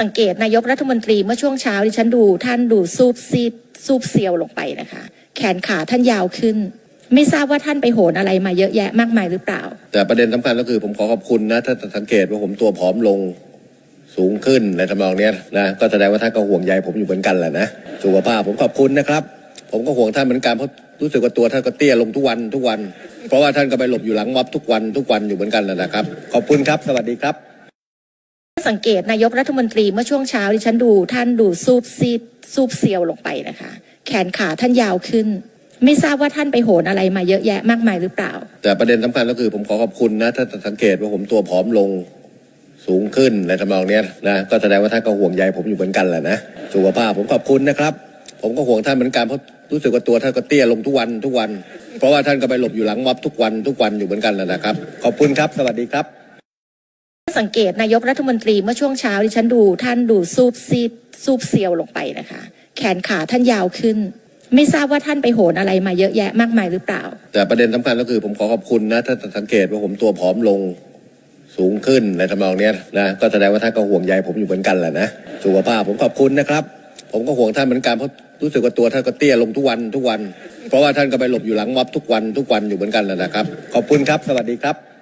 สังเกตนายกรัฐมนตรีเมื่อช่วงเช้าที่ฉันดูท่านดูซูบซีดซูบเซียวลงไปนะคะ แขนขาท่านยาวขึ้น ไม่ทราบว่าท่านไปโหนอะไรมาเยอะแยะมากมายหรือเปล่า แต่ประเด็นสำคัญก็คือผมขอขอบคุณนะถ้าสังเกตว่าผมตัวผอมลงสูงขึ้นในทำนองเนี้ยนะก็แสดงว่าท่านก็ห่วงใยผมอยู่เหมือนกันแหละนะสุขภาพผมขอบคุณนะครับ ผมก็ห่วงท่านเหมือนกันเพราะรู้สึกว่าตัวท่านก็เตี้ยลงทุกวันทุกวัน เพราะว่าท่านก็ไปหลบอยู่หลังม็อบทุกวันทุกวันอยู่เหมือนกันแหละนะครับ ขอบคุณครับ สวัสดีครับ สังเกตนายกรัฐมนตรีเมื่อช่วงเช้าที่ฉันดูท่านดูซูบซีดซูบเซียวลงไปนะคะ แขนขาท่านยาวขึ้น ไม่ทราบว่าท่านไปโหนอะไรมาเยอะแยะมากมายหรือเปล่า แต่ประเด็นสำคัญก็คือผมขอขอบคุณนะถ้าสังเกตว่าผมตัวผอมลงสูงขึ้นในทำนองเนี้ยนะก็แสดงว่าท่านก็ห่วงใยผมอยู่เหมือนกันแหละนะสุขภาพผมขอบคุณนะครับ ผมก็ห่วงท่านเหมือนกันเพราะรู้สึกว่าตัวท่านก็เตี้ยลงทุกวันทุกวัน เพราะว่าท่านก็ไปหลบอยู่หลังม็อบทุกวันทุกวันอยู่เหมือนกันแหละนะครับ ขอบคุณครับ สวัสดีครับ สังเกตนายกรัฐมนตรีเมื่อช่วงเช้าที่ฉันดูท่านดูซูบซีดซูบเซียวลงไปนะคะ แขนขาท่านยาวขึ้น ไม่ทราบว่าท่านไปโหนอะไรมาเยอะแยะมากมายหรือเปล่า แต่ประเด็นสำคัญก็คือผมขอขอบคุณนะถ้าสังเกตว่าผมตัวผอมลงสูงขึ้นในทำนองเนี้ยนะก็แสดงว่าท่านก็ห่วงใยผมอยู่เหมือนกันแหละนะสุขภาพผมขอบคุณนะครับ ผมก็ห่วงท่านเหมือนกันเพราะรู้สึกว่าตัวท่านก็เตี้ยลงทุกวันทุกวัน เพราะว่าท่านก็ไปหลบอยู่หลังม็อบทุกวันทุกวันอยู่เหมือนกันแหละนะครับ ขอบคุณครับ สวัสดีครับ